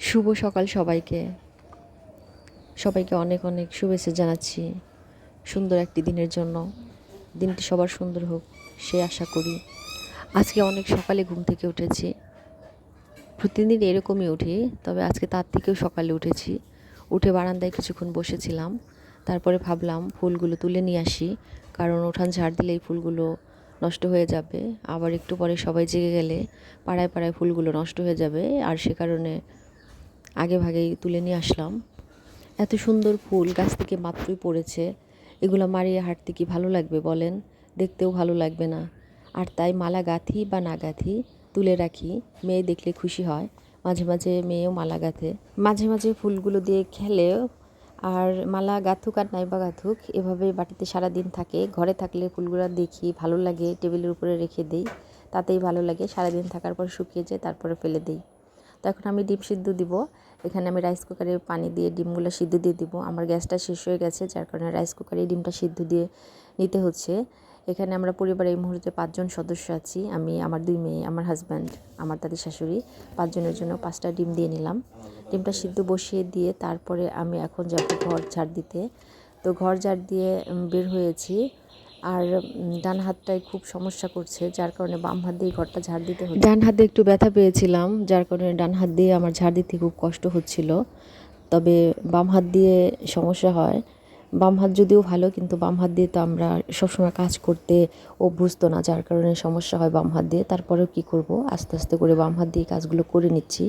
শুভ সকাল সবাইকে। সবাইকে অনেক অনেক শুভেচ্ছা জানাচ্ছি সুন্দর একটি দিনের জন্য। দিনটি সবার সুন্দর হোক, সে আশা করি। আজকে অনেক সকালে ঘুম থেকে উঠেছি। প্রতিদিন এরকমই উঠি, তবে আজকে তার থেকেও সকালে উঠেছি। উঠে বারান্দায় কিছুক্ষণ বসেছিলাম। তারপরে ভাবলাম ফুলগুলো তুলে নিয়ে আসি, কারণ উঠান ঝাড় দিলে এই ফুলগুলো নষ্ট হয়ে যাবে। আবার একটু পরে সবাই জেগে গেলে পাড়ায় পাড়ায় ফুলগুলো নষ্ট হয়ে যাবে, আর সে কারণে আগে ভাগেই তুলে নিয়ে আসলাম। এত সুন্দর ফুল, গাছ থেকে মাত্রই পড়েছে। এগুলো মারিয়ে হাঁটতে কি ভালো লাগবে বলেন? দেখতেও ভালো লাগবে না। আর তাই মালা গাঁথি বা না গাঁথি তুলে রাখি, মেয়ে দেখলে খুশি হয়। মাঝে মাঝে মেয়েও মালা গাঁথে। মাঝে মাঝে ফুলগুলো দিয়ে খেলেও আর মালা গাঁথুক আর নাইবা গাঁথুক এভাবে বাটিতে সারা দিন থাকে। ঘরে থাকলে ফুলগুলো দেখি, ভালো লাগে, টেবিলের উপরে রেখে দিই। তাতেই ভালো লাগে। সারাদিন থাকার পর শুকিয়ে যায়, তারপরে ফেলে দিই। তো এখন আমি ডিম সিদ্ধ দিব। এখানে আমি রাইস কুকারে পানি দিয়ে ডিমগুলো সিদ্ধ দিয়ে দিব। আমার গ্যাসটা শেষ হয়ে গেছে, যার কারণে রাইস কুকারে ডিমটা সিদ্ধ দিয়ে নিতে হচ্ছে। এখানে আমরা পরিবারে এই মুহূর্তে পাঁচজন সদস্য আছি। আমি, আমার দুই মেয়ে, আমার হাজব্যান্ড আমার দাদি শাশুড়ি। পাঁচজনের জন্য পাঁচটা ডিম দিয়ে নিলাম। ডিমটা সিদ্ধ বসিয়ে দিয়ে তারপরে আমি এখন যাব ঘর ঝাড় দিতে। তো ঘর ঝাড় দিয়ে বের হয়েছি। আর ডান হাতটায় খুব সমস্যা করছে, যার কারণে বাম হাত দিয়ে ঘরটা ঝাড় দিতে হচ্ছে। ডান হাতে একটু ব্যথা পেয়েছিলাম, যার কারণে ডান হাত দিয়ে আমার ঝাড় দিতে খুব কষ্ট হচ্ছিল। তবে বাম হাত দিয়ে সমস্যা হয়। বাম হাত যদিও ভালো, কিন্তু বাম হাত দিয়ে তো আমরা সবসময় কাজ করতে অভ্যস্ত না, যার কারণে সমস্যা হয় বাম হাত দিয়ে। তারপরেও কি করব? আস্তে আস্তে করে বাম হাত দিয়ে কাজগুলো করে নিচ্ছি।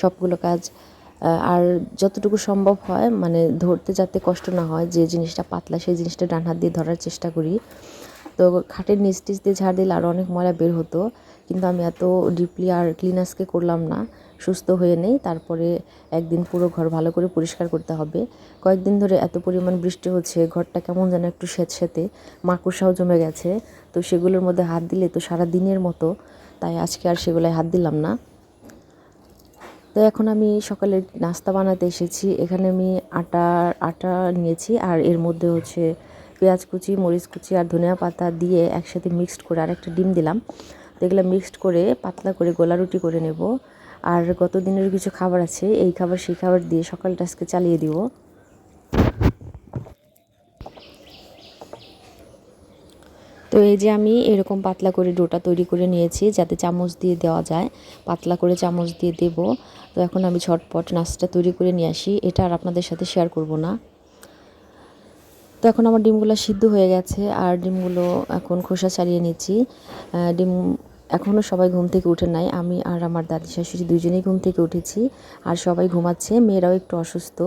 সবগুলো কাজ আর যতটুকু সম্ভব হয় মানে ধরতে যাতে কষ্ট না হয়, যে জিনিসটা পাতলা সেই জিনিসটা ডান হাত দিয়ে ধরার চেষ্টা করি। তো খাটের নিচ টিচ দিয়ে ঝাড় দিলে আরও অনেক ময়লা বের হতো, কিন্তু আমি এত ডিপলি আর ক্লিনার্সকে করলাম না, সুস্থ হয়ে নেই। তারপরে একদিন পুরো ঘর ভালো করে পরিষ্কার করতে হবে। কয়েকদিন ধরে এত পরিমাণ বৃষ্টি হচ্ছে, ঘরটা কেমন যেন একটু স্যাঁতস্যাঁতে, মাকড়সাও জমে গেছে। তো সেগুলোর মধ্যে হাত দিলে তো সারা দিনের মতো, তাই আজকে আর সেগুলোয় হাত দিলাম না। তো এখন আমি সকালে নাস্তা বানাতে এসেছি। এখানে আমি আটা আটা নিয়েছি আর এর মধ্যে হচ্ছে পেঁয়াজ কুচি, মরিচ কুচি আর ধনিয়া পাতা দিয়ে একসাথে মিক্সড করে আর একটা ডিম দিলাম। তো এগুলো মিক্সড করে পাতলা করে গোলা রুটি করে নেব। আর গত দিনের কিছু খাবার আছে, এই খাবার, সেই খাবার দিয়ে সকালটা আজকে চালিয়ে দিব। তো এই যে আমি এরকম পাতলা করে ডোটা তৈরি করে নিয়েছি, যাতে চামচ দিয়ে দেওয়া যায়। পাতলা করে চামচ দিয়ে দেব। তো এখন আমি ঝটপট নাস্তা তৈরি করে নিয়ে আসি। এটা আর আপনাদের সাথে শেয়ার করব না। তো এখন আমার ডিমগুলো সিদ্ধ হয়ে গেছে। আর ডিমগুলো এখন খোসা ছাড়িয়ে নিচ্ছি। ডিম এখনও সবাই ঘুম থেকে উঠে নাই। আমি আর আমার দাদি শাশুড়ি দুজনেই ঘুম থেকে উঠেছি। আর সবাই ঘুমাচ্ছে। মেয়েরাও একটু অসুস্থ।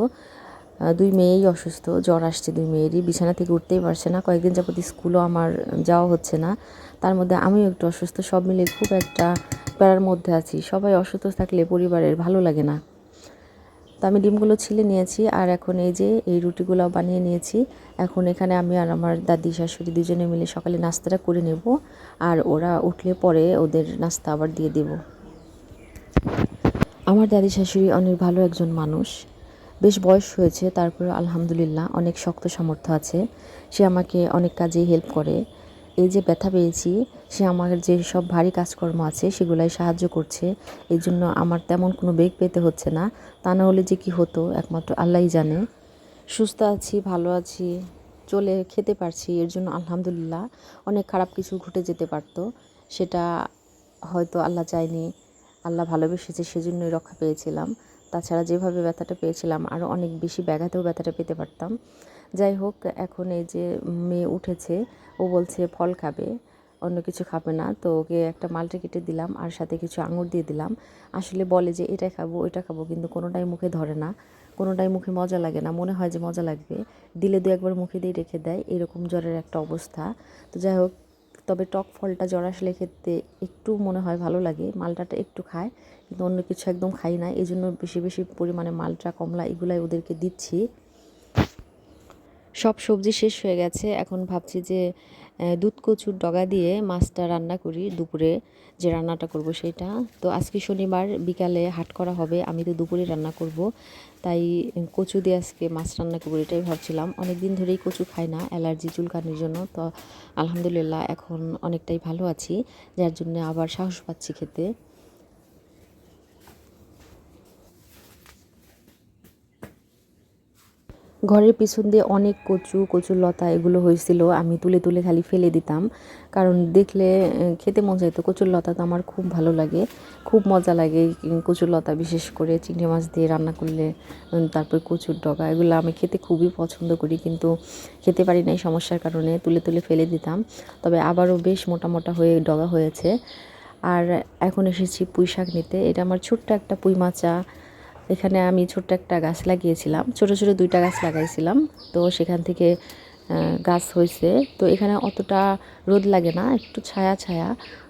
দুই মেয়েই অসুস্থ, জ্বর আসছে দুই মেয়েরই। বিছানা থেকে উঠতেই পারছে না, কয়েকদিন যাবত স্কুলও আমার যাওয়া হচ্ছে না। তার মধ্যে আমিও একটু অসুস্থ, সব মিলে খুব একটা প্যারার মধ্যে আছি। সবাই অসুস্থ থাকলে পরিবারের ভালো লাগে না। তো আমি ডিমগুলো ছিলে নিয়েছি আর এখন এই যে এই রুটিগুলো বানিয়ে নিয়েছি। এখন এখানে আমি আর আমার দাদি, শাশুড়ি দুজনে মিলে সকালে নাস্তাটা করে নেব আর ওরা উঠলে পরে ওদের নাস্তা আবার দিয়ে দেব। আমার দাদি, শাশুড়ি অনেক ভালো একজন মানুষ। বেশ বয়স হয়েছে, তারপরে আলহামদুলিল্লাহ অনেক শক্ত সামর্থ্য আছে। সে আমাকে অনেক কাজে হেল্প করে। এই যে ব্যথা পেয়েছি, সে আমার যে সব ভারী কাজকর্ম আছে, সেগুলাই সাহায্য করছে। এই জন্য আমার তেমন কোনো বেগ পেতে হচ্ছে না। তা না হলে যে কি হতো, একমাত্র আল্লাহই জানে। সুস্থ আছি, ভালো আছি, চলে খেতে পারছি, এর জন্য আলহামদুলিল্লাহ অনেক খারাপ কিছু ঘটে যেতে পারতো। সেটা হয়তো আল্লাহ চায়নি, আল্লাহ ভালোবেসেছে, সেজন্যই রক্ষা পেয়েছিলাম। তাছাড়া যেভাবে ব্যথাটা পেয়েছিলাম আরও অনেক বেশি ব্যাঘাতেও ব্যথাটা পেতে পারতাম। যাই হোক, এখন এই যে মেয়ে উঠেছে, ও বলছে, ফল খাবে, অন্য কিছু খাবে না। তো ওকে একটা মালটা কেটে দিলাম আর সাথে কিছু আঙুর দিয়ে দিলাম। আসলে বলে যে এটা খাব, ওইটা খাব। কিন্তু কোনোটাই মুখে ধরে না, কোনোটাই মুখে মজা লাগে না, মনে হয় যে মজা লাগবে। দিলে দু একবার মুখে দিয়ে রেখে দেয়, এরকম জ্বরের একটা অবস্থা। তো যাই হোক তবে টক ফলটা জ্বর আসলে খেতে একটু মনে হয় ভালো লাগে। মালটাটা একটু খায়, কিন্তু অন্য কিছু একদম খাই না। এই জন্য বেশি বেশি পরিমাণে মালটা, কমলা এগুলাই ওদেরকে দিচ্ছি। সব সবজি শেষ হয়ে গেছে। এখন ভাবছি যে দুধ, কচুর ডগা দিয়ে মাছটা রান্না করি দুপুরে, যে রান্নাটা করব সেটা। তো আজকে শনিবার, বিকালে হাট করা হবে, আমি তো দুপুরে রান্না করব। তাই কচু দিয়ে আজকে মাছ রান্না করব এটাই ভাবছিলাম। অনেক দিন ধরেই কচু খাই না, অ্যালার্জি চুলকানির জন্য। তো আলহামদুলিল্লাহ এখন অনেকটাই ভালো আছি, যার জন্য আবার সাহস পাচ্ছি খেতে। ঘরের পিছন দিয়ে অনেক কচু, কচুর লতা এগুলো হয়েছিল, আমি তুলে তুলে খালি ফেলে দিতাম। কারণ দেখলে খেতে মন চাইতো। কচুর লতা তো আমার খুব ভালো লাগে, খুব মজা লাগে কচুর লতা বিশেষ করে চিংড়ি মাছ দিয়ে রান্না করলে তারপর কচুর ডগা এগুলো আমি খেতে খুবই পছন্দ করি। কিন্তু খেতে পারি না এই সমস্যার কারণে তুলে তুলে ফেলে দিতাম। তবে আবারও বেশ মোটা মোটা হয়ে ডগা হয়েছে। আর এখন এসেছি পুঁই শাক নিতে। এটা আমার ছোট্ট একটা পুঁই মাচা। এখানে আমি ছোট্ট একটা গাছ লাগিয়েছিলাম। ছোট ছোট দুইটা গাছ লাগাইছিলাম। তো সেখান থেকে গাছ হয়েছে তো এখানে অতটা রোদ লাগে না, একটু ছায়া ছায়া।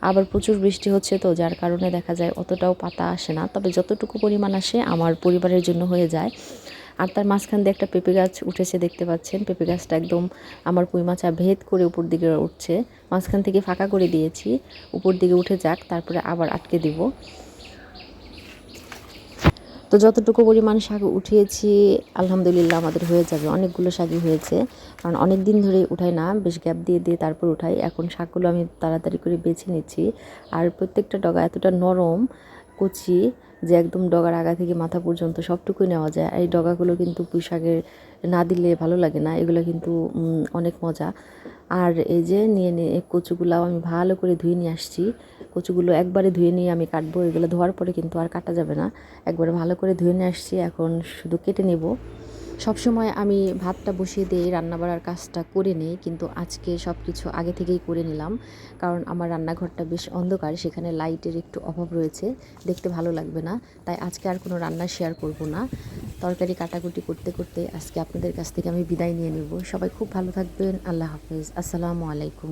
আবার প্রচুর বৃষ্টি হচ্ছে তো, যার কারণে দেখা যায় অতটাও পাতা আসে না। তবে যতটুকু পরিমাণ আসে, আমার পরিবারের জন্য হয়ে যায়। আর তার মাঝখান দিয়ে একটা পেঁপে গাছ উঠেছে, দেখতে পাচ্ছেন। পেঁপে গাছটা একদম আমার পুঁই মাচা ভেদ করে উপর দিকে উঠছে। মাঝখান থেকে ফাঁকা করে দিয়েছি। উপর দিকে উঠে যাক, তারপরে আবার আটকে দিব। তো যতটুকু পরিমাণ শাক উঠিয়েছি, আলহামদুলিল্লাহ আমাদের হয়ে যাবে। অনেকগুলো শাকই হয়েছে। কারণ অনেক দিন ধরে উঠাই না, বেশ গ্যাপ দিয়ে দিয়ে তারপর উঠাই। এখন শাকগুলো আমি তাড়াতাড়ি করে বেছে নিচ্ছি। আর প্রত্যেকটা ডগা এতটা নরম, কচি, যে একদম ডগার আগা থেকে মাথা পর্যন্ত সবটুকুই নেওয়া যায়। এই ডগাগুলো কিন্তু পুঁই শাকের না দিলে ভালো লাগে না। এগুলো কিন্তু অনেক মজা। আর এই যে নিয়ে নিয়ে কচুগুলাও আমি ভালো করে ধুয়ে নিয়ে আসছি। কচুগুলো একবারে ধুয়ে নিয়ে আমি কাটবো, এগুলো ধোয়ার পরে কিন্তু আর কাটা যাবে না। একবারে ভালো করে ধুয়ে নিয়ে আসছি, এখন শুধু কেটে নেব। সবসময় আমি ভাতটা বসিয়ে দিয়ে রান্না বাড়ার কাজটা করে নিই, কিন্তু আজকে সব কিছু আগে থেকেই করে নিলাম। কারণ আমার রান্নাঘরটা বেশ অন্ধকার, সেখানে লাইটের একটু অভাব রয়েছে, দেখতে ভালো লাগবে না। তাই আজকে আর কোনো রান্না শেয়ার করব না। তরকারি কাটাকুটি করতে করতে আজকে আপনাদের কাছ থেকে আমি বিদায় নিয়ে নেব। সবাই খুব ভালো থাকবেন, আল্লাহ হাফেজ। আসসালামু আলাইকুম।